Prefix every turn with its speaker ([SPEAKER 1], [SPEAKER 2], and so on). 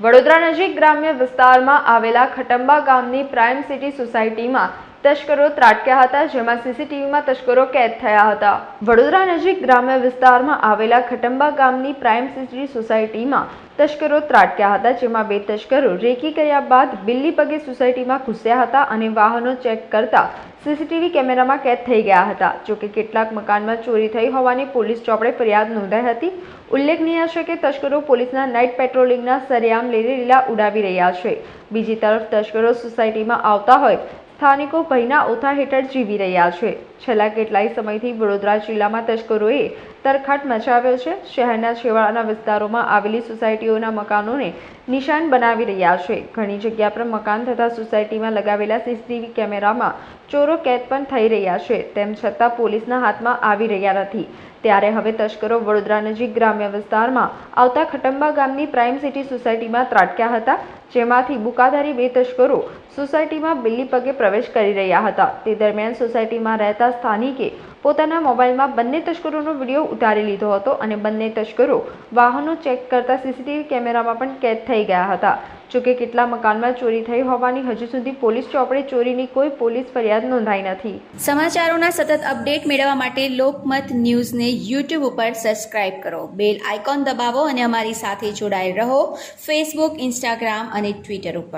[SPEAKER 1] વડોદરા નજીક ગ્રામ્ય વિસ્તારમાં આવેલા ખટંબા ગામની પ્રાઇમ સિટી સોસાયટીમાં તસ્કરો ત્રાટક્યા હતા, જેમાં સીસીટીવીમાં તસ્કરો કેદ થયા હતા. વડોદરા નજીક ગ્રામ્ય વિસ્તારમાં આવેલા ખટંબા ગામની પ્રાઇમ સિટી સોસાયટીમાં તસ્કરો ત્રાટક્યા હતા, જેમાં બે તસ્કરો રેકી કર્યા બાદ બિલ્લી પગે સોસાયટીમાં ઘૂસ્યા હતા અને વાહનો ચેક કરતા સીસીટીવી કેમેરામાં કેદ થઈ ગયા હતા. જોકે કેટલાક મકાનમાં ચોરી થઈ હોવાની પોલીસ ચોપડે ફરિયાદ નોંધાઈ હતી. ઉલ્લેખનીય છે કે તસ્કરો પોલીસના નાઇટ પેટ્રોલિંગના સરેઆમ લીલી લીલા ઉડાવી રહ્યા છે. બીજી તરફ તસ્કરો સોસાયટીમાં આવતા હોય સ્થાનિકો ભયના ઓથા હેઠળ જીવી રહ્યા છે. છેલ્લા કેટલાય સમયથી વડોદરા જિલ્લામાં તસ્કરોએ તરખાટ મચાવ્યો છે. શહેરના છેવાડાના વિસ્તારોમાં આવેલી સોસાયટીઓના મકાનોને નિશાન બનાવી રહ્યા છે. ઘણી જગ્યા પર મકાન તથા સોસાયટીમાં લગાવેલા સીસીટીવી કેમેરામાં ચોરો કેદ પણ થઈ રહ્યા છે. તેમ છતાં પોલીસના હાથમાં આવી રહ્યા નથી. ત્યારે હવે તસ્કરો વડોદરા નજીક ગ્રામ્ય વિસ્તારમાં આવતા ખટંબા ગામની પ્રાઇમ સિટી સોસાયટીમાં ત્રાટક્યા હતા, જેમાંથી બુકાધારી બે તસ્કરો સોસાયટીમાં બિલ્લી પગે પ્રવેશ કરી રહ્યા હતા. તે દરમિયાન સોસાયટીમાં રહેતા સ્થાનિકે પોતાના મોબાઈલમાં બંને તસ્કરોનો વીડિયો ઉતારી લીધો હતો અને બંને તસ્કરો વાહનો ચેક કરતા સીસીટીવી કેમેરામાં પણ કેદ થઈ ગયા હતા. જોકે કેટલા મકાનમાં ચોરી થઈ હોવાની હજુ સુધી પોલીસ ચોપડે ચોરીની કોઈ પોલીસ ફરિયાદ નોંધાઈ નથી.
[SPEAKER 2] સમાચારોના સતત અપડેટ મેળવવા માટે લોકમત ન્યૂઝને યુટ્યુબ ઉપર સબસ્ક્રાઇબ કરો. બેલ આઇકોન દબાવો અને અમારી સાથે જોડાયેલ રહો. ફેસબુક, ઇન્સ્ટાગ્રામ અને ટ્વિટર ઉપર.